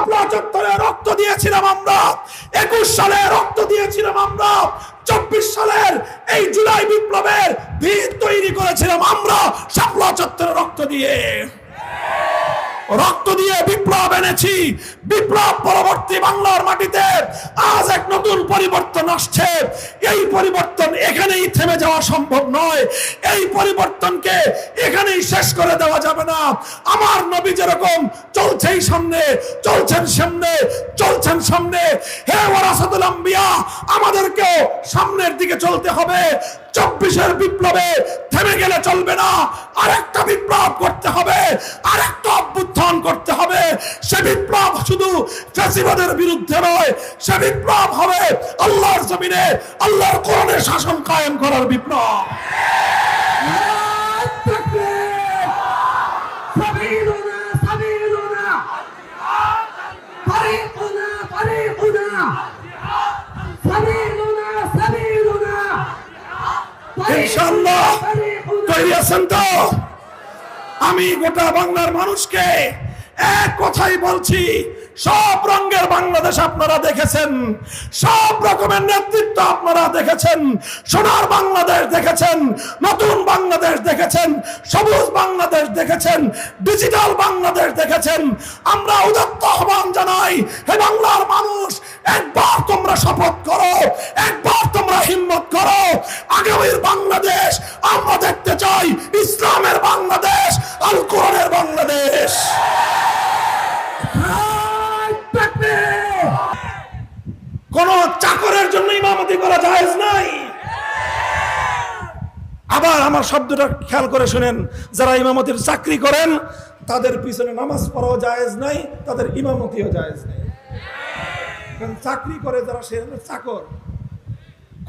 শাপলা চত্বরে রক্ত দিয়েছিলাম আমরা। একুশ সালে রক্ত দিয়েছিলাম আমরা। চব্বিশ সালের এই জুলাই বিপ্লবের ভিত তৈরি করেছিলাম আমরা শাপলা চত্বরে রক্ত দিয়ে। রক্ত দিয়ে বিপ্লব এনেছি। বিপ্লব পরবর্তী বাংলার মাটিতে আজ এক নতুন পরিবর্তন আসছে। এই পরিবর্তন এখানেই থেমে যাওয়া সম্ভব নয়। এই পরিবর্তনকে এখানেই শেষ করে দেওয়া যাবে না। আমার নবী যেরকম চলছেই সামনে, চলছেন সামনে চলছেন সামনে। হে ওরাসাতুল আম্বিয়া, আমাদেরকেও সামনের দিকে চলতে হবে। চব্বিশের বিপ্লবে থেমে গেলে চলবে না। আরেকটা বিপ্লব করতে হবে। আরেকটা অভ্যুত্থান গ্রহণ করতে হবে। সে বিপ্লব শুধু ফ্যাসিবাদের বিরুদ্ধে নয় সে বিপ্লব হবে আল্লাহর জমিনে আল্লাহর কোরআনের শাসন কায়েম করার বিপ্লব। ইনশাআল্লাহ তৈরি আছেন তো? আমি গোটা বাংলার মানুষকে এক কথাই বলছি, সব রঙের বাংলাদেশ আপনারা দেখেছেন, সব রকমের নেতৃত্ব আপনারা দেখেছেন, সোনার বাংলাদেশ দেখেছেন, নতুন বাংলাদেশ দেখেছেন, সবুজ বাংলাদেশ দেখেছেন, ডিজিটাল বাংলাদেশ দেখেছেন। আমরা উদত্ত আহ্বান জানাই, হে বাংলার মানুষ, একবার তোমরা শপথ করো, একবার তোমরা হিম্মত করো। আগামীর বাংলাদেশ, আমরা দেখতে চাই ইসলামের বাংলাদেশ, আল কোরআনের বাংলাদেশ। কোন চাকরের জন্য ইমামতি করা জায়েজ নাই। আবার আমার শব্দটা খেয়াল করে শুনেন, যারা ইমামতির চাকরি করেন, তাদের পিছনে নামাজ পড়াও জায়েজ নাই, তাদের ইমামতিও জায়েজ নাই। কারণ চাকরি করে যারা, সে চাকর।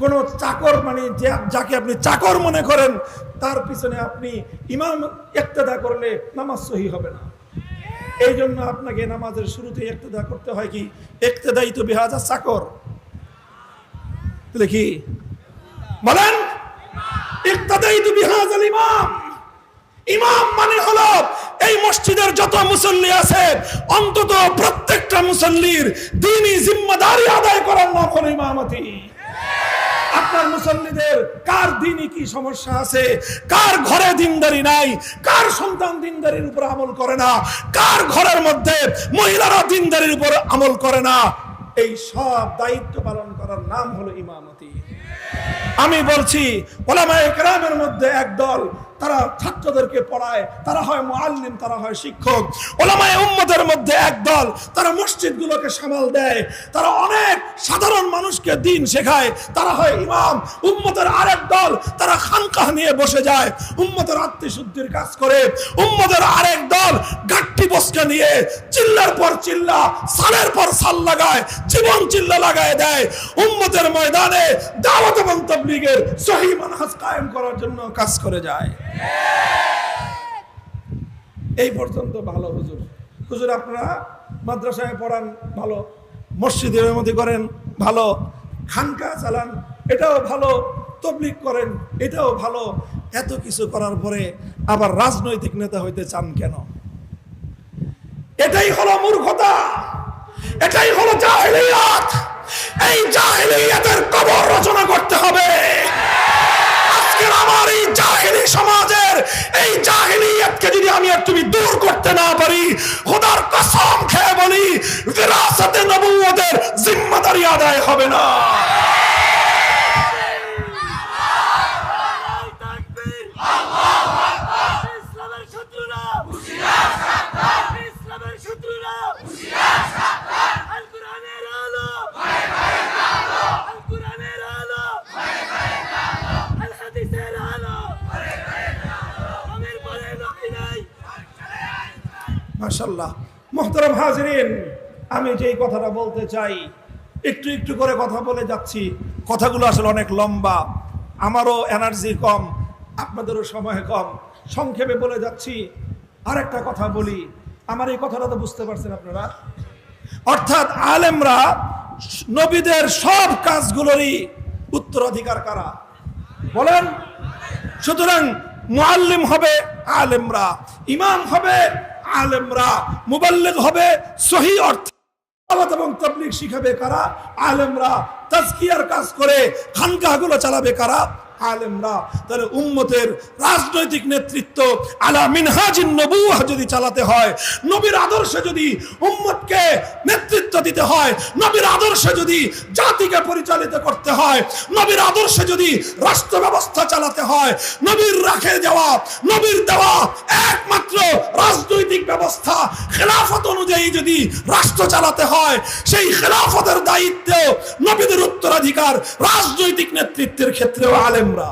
কোন চাকর মানে যাকে আপনি চাকর মনে করেন, তার পিছনে আপনি ইমাম একতেদা করলে নামাজ সহি হবে না। এই জন্য আপনাকে নামাজের শুরুতে একতেদা করতে হয় কি? একতেদাই তো বেহাজা চাকর। তাহলে কি? বলেন বিহাজাল ইমাম। ইমাম মানে হলো এই মসজিদের যত মুসল্লি অন্তত প্রত্যেকটা মুসল্লির আদায় করার নাম হলো ইমামতি। আপনার মুসল্লিদের, কার দিনই কি সমস্যা আছে? কার ঘরে দিনদারি নাই? কার সন্তান দিনদারির উপর আমল করে না? কার ঘরের মধ্যে মহিলারা দিনদারির উপর আমল করে না? এই সব দায়িত্ব পালন করার নাম হলো ইমামতি। আমি বলছি, ওলামায়ে কেরামের মধ্যে একদল তারা ছাত্রদেরকে পড়ায়, তারা হয় মুআল্লিম, তারা হয় শিক্ষক। ওলামায়ে উম্মতের মধ্যে একদল তারা মসজিদগুলোকে সামাল দেয়, তারা অনেক সাধারণ মানুষকে দিন শেখায়, তারা হয় ইমাম। উম্মতের আরেক দল, তারা খানকাহ নিয়ে বসে যায়, উম্মতের আত্মশুদ্ধির কাজ করে, উম্মতের আরেক দল নিয়ে চিল্লার পর চিল্লা, সালের পর সাল লাগায়, জীবন চিল্লা লাগায় দেয়। উম্মতের ময়দানে দাওয়াত এবং তাবলীগের সহি মানহাজ কায়েম করার জন্য কাজ করে যায়। এই পর্যন্ত ভালো হুজুর। হুজুর, আপনারা মাদ্রাসায় পড়ান, ভালো। মসজিদের মধ্যে করেন, ভালো। খানকা চালান, এটাও ভালো। তবলিক করেন, এটাও ভালো। এত কিছু করার পরে আবার রাজনৈতিক নেতা হইতে চান কেন? এটাই হলো মূর্খতা। এটাই হলো জাহেলিয়াত। এই জাহেলিয়াতের কবর রচনা করতে হবে। আজকের আমার এই জাহেলি সমাজের এই জাহেলিয়াতকে যদি আমি আর তুমি দূর করতে না পারি, খোদার কসম খেয়ে বলি, বিরাসতে নবুয়তের জিম্মাদারি আদায় হবে না ইসলামের শত্রুরা ইসলামের শত্রুরা আল কোরআনের আলো আল কোরআনের আলো আল হাদিসের আলো আমের পরে নয় নাই মাশাল্লাহ মোহতারাম হাজরিন, আমি যেই কথাটা বলতে চাই, একটু একটু করে কথা বলে যাচ্ছি। কথাগুলো আসলে অনেক লম্বা, আমারও এনার্জি কম, আপনাদেরও সময় কম। সংক্ষেপে বলে যাচ্ছি, আরেকটা কথা বলি। আমার এই কথাটা তো বুঝতে পারছেন আপনারা। অর্থাৎ আলেমরা নবীদের সব কাজগুলোরই উত্তরাধিকার কারা? বলেন। সুতরাং মুআল্লিম হবে আলেমরা, ইমাম হবে আলেমরা মুবাল্লিগ হবে সহি অর্থ। তবলিগ শিখাবে কারা? আলেমরা তাজকিয়ার কাজ করে, খানকাহগুলো চালাবে কারা? আলেমরা তাহলে উম্মতের রাজনৈতিক নেতৃত্ব আলা মিনহাজিন নবুয়াহ যদি চালাতে হয়, নবীর আদর্শে যদি উম্মতকে নেতৃত্ব দিতে হয়, নবীর আদর্শে যদি জাতিকে পরিচালিত করতে হয়, নবীর আদর্শে যদি রাষ্ট্র ব্যবস্থা চালাতে হয়, নবীর রাখে দেওয়া, নবীর দেওয়া একমাত্র রাজনৈতিক ব্যবস্থা, খেলাফত অনুযায়ী যদি রাষ্ট্র চালাতে হয়, সেই খেলাফতের দায়িত্ব নবীদের উত্তরাধিকার, রাজনৈতিক নেতৃত্বের ক্ষেত্রেও আলেমরা